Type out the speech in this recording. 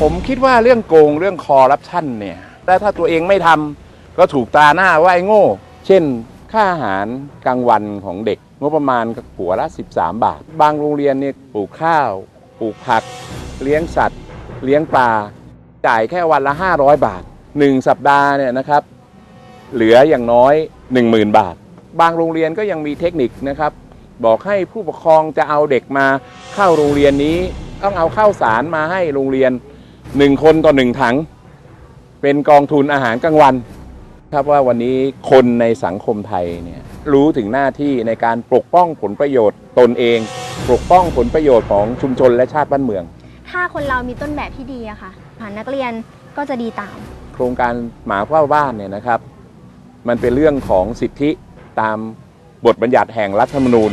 ผมคิดว่าเรื่องโกงเรื่องคอร์รัปชันเนี่ยแต่ถ้าตัวเองไม่ทำก็ถูกตาหน้าว่าไอ้โง่ เช่น ค่าอาหารกลางวันของเด็กงบประมาณหัวละ 13 บาท บางโรงเรียนเนี่ยปลูกข้าว ปลูกผัก เลี้ยงสัตว์ เลี้ยงปลา จ่ายแค่วันละ 500 บาท 1 สัปดาห์เนี่ยนะครับ เหลืออย่างน้อย 10,000 บาท บางโรงเรียนก็ยังมีเทคนิคนะครับ บอกให้ผู้ปกครองจะเอาเด็กมาเข้าโรงเรียนนี้ ต้องเอาข้าวสารมาให้โรงเรียนหนึ่งคนต่อหนึ่งถัง เป็นกองทุนอาหารกลางวันครับว่าวันนี้คนในสังคมไทยเนี่ยรู้ถึงหน้าที่ในการปกป้องผลประโยชน์ตนเอง ปกป้องผลประโยชน์ของชุมชนและชาติบ้านเมือง ถ้าคนเรามีต้นแบบที่ดีอะค่ะผ่านนักเรียนก็จะดีตาม โครงการหมาเฝ้าบ้านเนี่ยนะครับ มันเป็นเรื่องของสิทธิตามบทบัญญัติแห่งรัฐธรรมนูญ